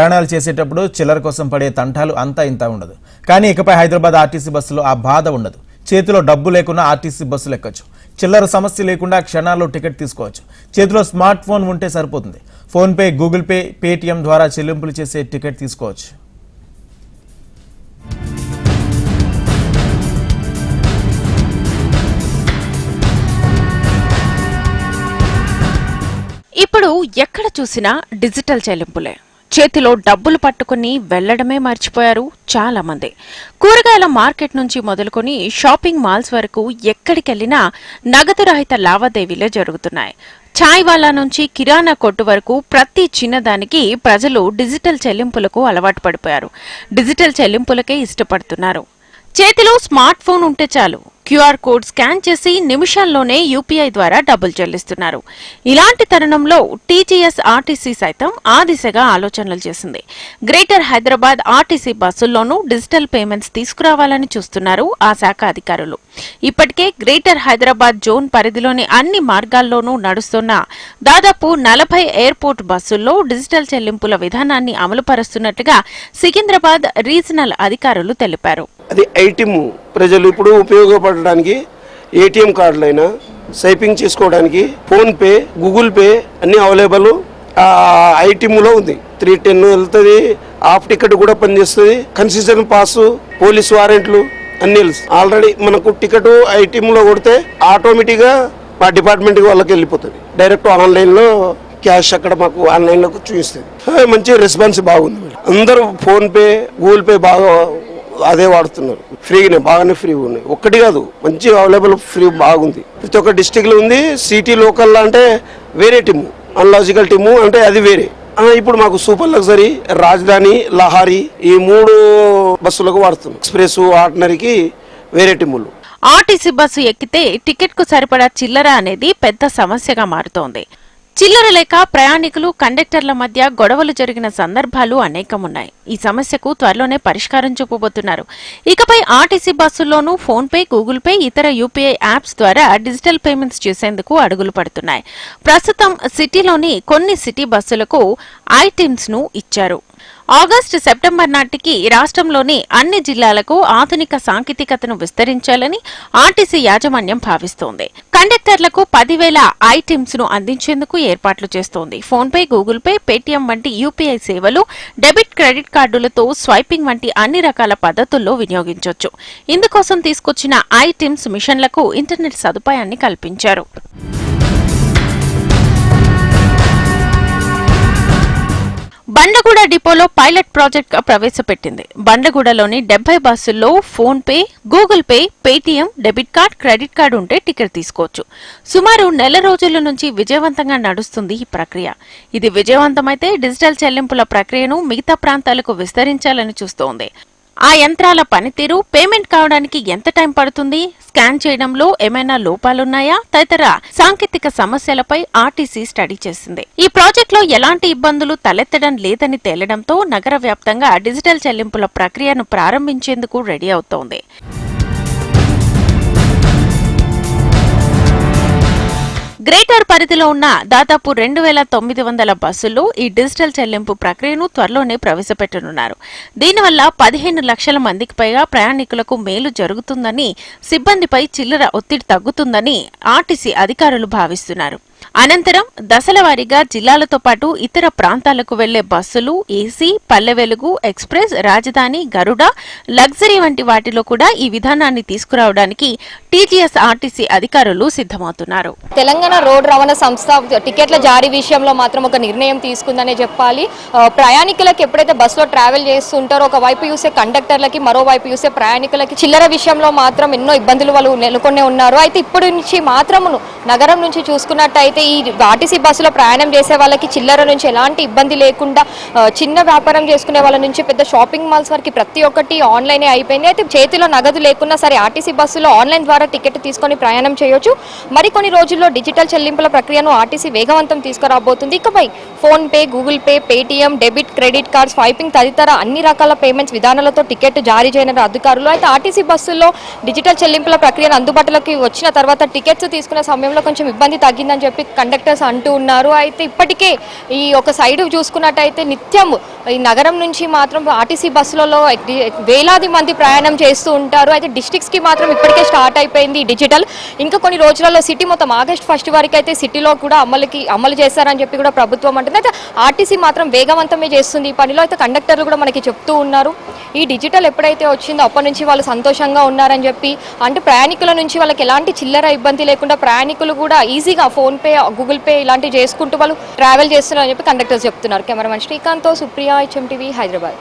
ప్రయాణాలు చేసేటప్పుడు చిల్లర కోసం పడే తంటాలు అంతా ఇంత ఉండదు. కానీ ఇకపై హైదరాబాద్ ఆర్టీసీ బస్సులో ఆ బాధ ఉండదు. చేతిలో డబ్బు లేకున్నా ఆర్టీసీ బస్సులు ఎక్కచ్చు. చిల్లర సమస్య లేకుండా క్షణాల్లో టికెట్ తీసుకోవచ్చు. చేతిలో స్మార్ట్ ఫోన్ ఉంటే సరిపోతుంది. ఫోన్పే గూగుల్ పే పేటిఎం ద్వారా చెల్లింపులు చేసే టికెట్ తీసుకోవచ్చు. ఇప్పుడు ఎక్కడ చూసినా డిజిటల్ చెల్లింపులే. చేతిలో డబ్బులు పట్టుకుని వెళ్ళడమే మర్చిపోయారు చాలామంది. కూరగాయల మార్కెట్ నుంచి మొదలుకొని షాపింగ్ మాల్స్ వరకు ఎక్కడికెళ్ళినా నగదు రహిత లావాదేవీలే జరుగుతున్నాయి. ఛాయ్ వాలా నుంచి కిరాణా కొట్టు వరకు ప్రతి చిన్నదానికి ప్రజలు డిజిటల్ చెల్లింపులకు అలవాటు పడిపోయారు. డిజిటల్ చెల్లింపులకే ఇష్టపడుతున్నారు. చేతిలో స్మార్ట్ ఫోన్ ఉంటే చాలు. క్యూఆర్ కోడ్ స్కాన్ చేసి నిమిషాల్లోనే యూపీఐ ద్వారా డబ్బులు చెల్లిస్తున్నారు. ఇలాంటి తరుణంలో టీజీఎస్ ఆర్టీసీ సైతం ఆ దిశగా ఆలోచనలు చేసింది. గ్రేటర్ హైదరాబాద్ ఆర్టీసీ బస్సుల్లోనూ డిజిటల్ పేమెంట్స్ తీసుకురావాలని చూస్తున్నారు ఆ శాఖ అధికారులు. ఇప్పటికే గ్రేటర్ హైదరాబాద్ జోన్ పరిధిలోని అన్ని మార్గాల్లోనూ నడుస్తున్న దాదాపు నలభై ఎయిర్పోర్ట్ బస్సుల్లో డిజిటల్ చెల్లింపుల విధానాన్ని అమలుపరుస్తున్నట్టుగా సికింద్రాబాద్ రీజనల్ అధికారులు తెలిపారు. అది ఐటిమ్ ప్రజలు ఇప్పుడు ఉపయోగపడడానికి ఏటీఎం కార్డులైనా సైపింగ్ చేసుకోవడానికి ఫోన్పే గూగుల్ పే అన్నీ అవైలబుల్. ఐటీములో ఐటిమ్లో ఉంది. త్రీ టెన్ వెళ్తుంది హాఫ్ టికెట్ కూడా పనిచేస్తుంది. కన్సెషన్ పాస్ పోలీస్ వారెంట్లు అన్ని తెలుసు. ఆల్రెడీ మనకు టికెట్ ఐటీఎంలో కొడితే ఆటోమేటిక్గా మా డిపార్ట్మెంట్కి వాళ్ళకి వెళ్ళిపోతుంది. డైరెక్ట్ ఆన్లైన్లో క్యాష్ అక్కడ మాకు ఆన్లైన్లో చూపిస్తుంది. మంచి రెస్పాన్స్ బాగుంది. అందరూ ఫోన్పే గూగుల్ పే బాగా అదే వాడుతున్నారు. ఫ్రీగానే బాగానే ఫ్రీగా ఉన్నాయి. ఒక్కటి కాదు మంచి అవైలబుల్ ఫ్రీ బాగుంది. ప్రతి ఒక్క డిస్టిక్లో ఉంది సిటీ లోకల్ అంటే వేరే టీము అన్లాజికల్ టీము అంటే అది వేరే. ఇప్పుడు మాకు సూపర్ లగ్జరీ రాజధాని లహారీ ఈ మూడు బస్సులకు వాడుతున్నాం. ఎక్స్ప్రెస్ ఆర్డినరీకి వేరే టీములు. ఆర్టీసీ బస్సు ఎక్కితే టికెట్కు సరిపడా చిల్లర అనేది పెద్ద సమస్యగా మారుతోంది. చిల్లర లేక ప్రయాణికులు కండక్టర్ల మధ్య గొడవలు జరిగిన సందర్భాలు అనేకమున్నాయి. ఈ సమస్యకు త్వరలోనే పరిష్కారం చూపబోతున్నారు. ఇకపై ఆర్టీసీ బస్సుల్లోనూ ఫోన్ పే గూగుల్ పే ఇతర యూపీఐ యాప్స్ ద్వారా డిజిటల్ పేమెంట్స్ చేసేందుకు అడుగులు పడుతున్నాయి. ప్రస్తుతం సిటీలోని కొన్ని సిటీ బస్సులకు ఐటిమ్స్ను ఇచ్చారు. ఆగస్టు సెప్టెంబర్ నాటికి రాష్ట్రంలోని అన్ని జిల్లాలకు ఆధునిక సాంకేతికతను విస్తరించాలని ఆర్టీసీ యాజమాన్యం భావిస్తోంది. కండక్టర్లకు పదివేల ఐటిమ్స్ను అందించేందుకు ఏర్పాట్లు చేస్తోంది. PhonePe Google Pay Paytm వంటి యూపీఐ సేవలు డెబిట్ క్రెడిట్ కార్డులతో స్వైపింగ్ వంటి అన్ని రకాల పద్ధతుల్లో వినియోగించవచ్చు ఇందుకోసం తీసుకొచ్చిన ఐటిమ్స్ మిషన్లకు ఇంటర్నెట్ సదుపాయాన్ని కల్పించారు. బండ్లగూడ డిపోలో పైలట్ ప్రాజెక్ట్ ప్రవేశపెట్టింది. బండ్లగూడలోని డెబ్బై బస్సుల్లో PhonePe Google Pay Paytm debit card credit card ఉంటే టికెట్ తీసుకోవచ్చు. సుమారు నెల రోజుల నుంచి విజయవంతంగా నడుస్తుంది ఈ ప్రక్రియ. ఇది విజయవంతమైతే డిజిటల్ చెల్లింపుల ప్రక్రియను మిగతా ప్రాంతాలకు విస్తరించాలని చూస్తోంది. ఆ యంత్రాల పనితీరు పేమెంట్ కావడానికి ఎంత టైం పడుతుంది? స్కాన్ చేయడంలో ఏమైనా లోపాలున్నాయా? తదితర సాంకేతిక సమస్యలపై ఆర్టీసీ స్టడీ చేసింది ఈ ప్రాజెక్ట్లో ఎలాంటి ఇబ్బందులు తలెత్తడం లేదని తేలడంతో నగర వ్యాప్తంగా డిజిటల్ చెల్లింపుల ప్రక్రియను ప్రారంభించేందుకు రెడీ అవుతోంది. గ్రేటర్ పరిధిలో ఉన్న దాదాపు రెండు వేల తొమ్మిది వందల బస్సుల్లో ఈ డిజిటల్ చెల్లింపు ప్రక్రియను త్వరలోనే ప్రవేశపెట్టనున్నారు. దీనివల్ల పదిహేను లక్షల మందికి పైగా ప్రయాణికులకు మేలు జరుగుతుందని సిబ్బందిపై చిల్లర ఒత్తిడి తగ్గుతుందని ఆర్టీసీ అధికారులు భావిస్తున్నారు. అనంతరం దశలవారీగా జిల్లాలతో పాటు ఇతర ప్రాంతాలకు వెళ్ళే బస్సులు ఏసీ పల్లె వెలుగు ఎక్స్ప్రెస్ రాజధాని గరుడ లగ్జరీ వంటి వాటిలో కూడా ఈ విధానాన్ని తీసుకురావడానికి టీజీఎస్ ఆర్టీసీ అధికారులు సిద్ధమవుతున్నారు. తెలంగాణ రోడ్ రవాణా సంస్థ టికెట్ల జారీ విషయంలో మాత్రం ఒక నిర్ణయం తీసుకుందనే చెప్పాలి. ప్రయాణికులకు ఎప్పుడైతే బస్సులో ట్రావెల్ చేస్తుంటారో ఒక వైపు చూసే కండక్టర్లకి మరోవైపు చూసే ప్రయాణికులకి చిల్లర విషయంలో మాత్రం ఎన్నో ఇబ్బందులు వాళ్ళు నెలకొనే ఉన్నారు. అయితే ఇప్పటి నుంచి మాత్రమును నగరం నుంచి చూసుకున్నట్టయితే ఈ ఆర్టీసీ బస్సులో ప్రయాణం చేసే వాళ్ళకి చిల్లర నుంచి ఎలాంటి ఇబ్బంది లేకుండా చిన్న వ్యాపారం చేసుకునే వాళ్ళ నుంచి పెద్ద షాపింగ్ మాల్స్ వరకు ప్రతి ఒక్కటి ఆన్లైనే అయిపోయింది. అయితే చేతిలో నగదు లేకున్నా సరే ఆర్టీసీ బస్సులో ఆన్లైన్ ద్వారా టికెట్ తీసుకొని ప్రయాణం చేయొచ్చు. మరికొన్ని రోజుల్లో డిజిటల్ చెల్లింపుల ప్రక్రియను ఆర్టీసీ వేగవంతం తీసుకురాబోతుంది. ఇకపై PhonePe Google Pay Paytm debit credit card swiping తదితర అన్ని రకాల పేమెంట్స్ విధానాలతో టికెట్ జారీ చేయనున్న అధికారులు. అయితే ఆర్టీసీ బస్సుల్లో డిజిటల్ చెల్లింపుల ప్రక్రియను అందుబాటులోకి వచ్చిన తర్వాత టికెట్స్ తీసుకునే సమయంలో కొంచెం ఇబ్బంది తగ్గిందని చెప్పి కండక్టర్స్ అంటూ ఉన్నారు. అయితే ఇప్పటికే ఈ ఒక సైడ్ చూసుకున్నట్టయితే నిత్యం ఈ నగరం నుంచి మాత్రం ఆర్టీసీ బస్సులలో వేలాది మంది ప్రయాణం చేస్తూ ఉంటారు. అయితే డిస్ట్రిక్ట్స్కి మాత్రం ఇప్పటికే స్టార్ట్ అయిపోయింది డిజిటల్. ఇంకా కొన్ని రోజులలో సిటీ మొత్తం ఆగస్ట్ ఫస్ట్ వరకు అయితే సిటీలో కూడా అమలుకి అమలు చేస్తారని చెప్పి కూడా ప్రభుత్వం అంటుంది. అయితే ఆర్టీసీ మాత్రం వేగవంతమే చేస్తుంది ఈ పనిలో. అయితే కండక్టర్లు కూడా మనకి చెప్తూ ఉన్నారు. ఈ డిజిటల్ ఎప్పుడైతే వచ్చిందో అప్పటి నుంచి వాళ్ళు సంతోషంగా ఉన్నారని చెప్పి అంటే ప్రయాణికుల నుంచి వాళ్ళకి ఎలాంటి చిల్లర ఇబ్బంది లేకుండా ప్రయాణికులు కూడా ఈజీగా ఫోన్పే గూగుల్ పే ఇలాంటివి చేసుకుంటూ వాళ్ళు ట్రావెల్ చేస్తున్నారు అని చెప్పి కండక్టర్స్ చెప్తున్నారు. కెమెరామెన్ శ్రీకాంత్తో సుప్రియ హెచ్ఎం టీవీ హైదరాబాద్